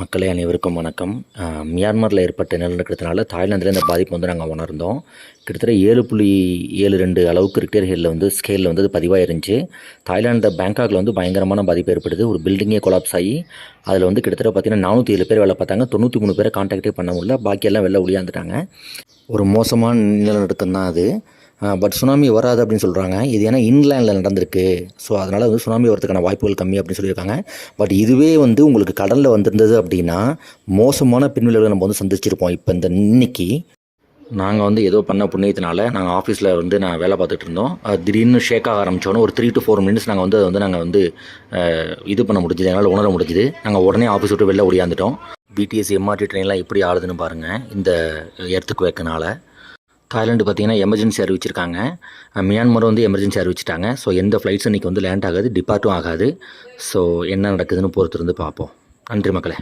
மக்களே அனைவருக்கும் வணக்கம். மியான்மரில் ஏற்பட்ட நிலநடுக்கத்தினால தாய்லாந்தில் இந்த பாதிப்பு வந்து நாங்கள் உணர்ந்தோம். கிட்டத்தட்ட ஏழு புள்ளி ஏழு ரெண்டு அளவுக்கு ரிக்டர் ஹெல்லில் வந்து ஸ்கேலில் வந்து பதிவாக இருந்துச்சு தாய்லாந்து பேங்காக்கில் வந்து பயங்கரமான பாதிப்பு ஏற்படுது. ஒரு பில்டிங்கே கொலாப்ஸ் ஆகி அதில் வந்து கிட்டத்தட்ட பார்த்தீங்கன்னா நானூற்றி ஏழு பேர் வேலை பார்த்தாங்க. தொண்ணூற்றி மூணு பேரை கான்டாக்டே பண்ண முடியல. பாக்கியெல்லாம் வெளில ஒளியாந்துட்டாங்க. ஒரு மோசமான நிலநடுக்கம் தான் அது. பட் சுனாமி வராது அப்படின்னு சொல்கிறாங்க இது ஏன்னா இன்லேண்டில் நடந்திருக்கு. ஸோ அதனால் வந்து சுனாமி வரதுக்கான வாய்ப்புகள் கம்மி அப்படின்னு சொல்லியிருக்காங்க. பட் இதுவே வந்து உங்களுக்கு கடலில் வந்திருந்தது அப்படின்னா மோசமான பின்விளைவுகளை நம்ம வந்து சந்திச்சிருப்போம் இப்போ இந்த இன்னைக்கு. நாங்கள் வந்து ஏதோ பண்ண புண்ணியத்தினால நாங்கள் ஆஃபீஸில் வந்து நான் வேலை பார்த்துட்டு இருந்தோம். திடீர்னு ஷேக் ஆக ஆரம்பித்தோன்னே ஒரு த்ரீ டு ஃபோர் மினிட்ஸ் நாங்கள் வந்து அதை வந்து நாங்கள் வந்து இது பண்ண முடிஞ்சுது. எங்களால் உணர முடிஞ்சுது. நாங்கள் உடனே ஆஃபீஸ் விட்டு வெளில ஒடியாந்துட்டோம் பிடிஎஸ் எம்ஆர்டி ட்ரெயின்லாம் எப்படி ஆடுதுன்னு பாருங்கள் இந்த எர்த்துக்கு வைக்கனால தாய்லாந்து பார்த்தீங்கன்னா எமர்ஜென்சி அறிவிச்சிருக்காங்க. அஹ் மியான்மர் வந்து எமர்ஜென்சி அறிவிச்சிட்டாங்க. ஸோ எந்த ஃப்ளைட்ஸும் இன்றைக்கி வந்து லேண்ட் ஆகாது டிபார்ட்டும் ஆகாது. ஸோ என்ன நடக்குதுன்னு பொறுத்திருந்து பார்ப்போம். நன்றி மக்களே.